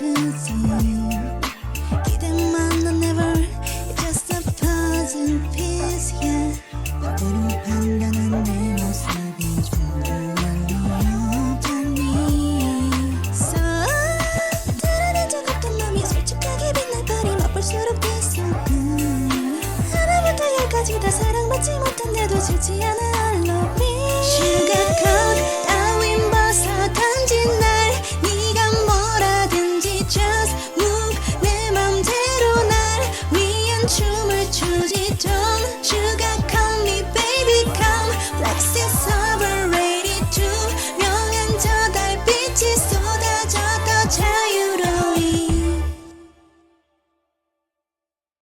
to see 지 않은 알로비 슈가콘 따윈 벗어 던진 날. 네가 뭐라든지 just 내 맘대로 날. 위한 춤을 추지 don't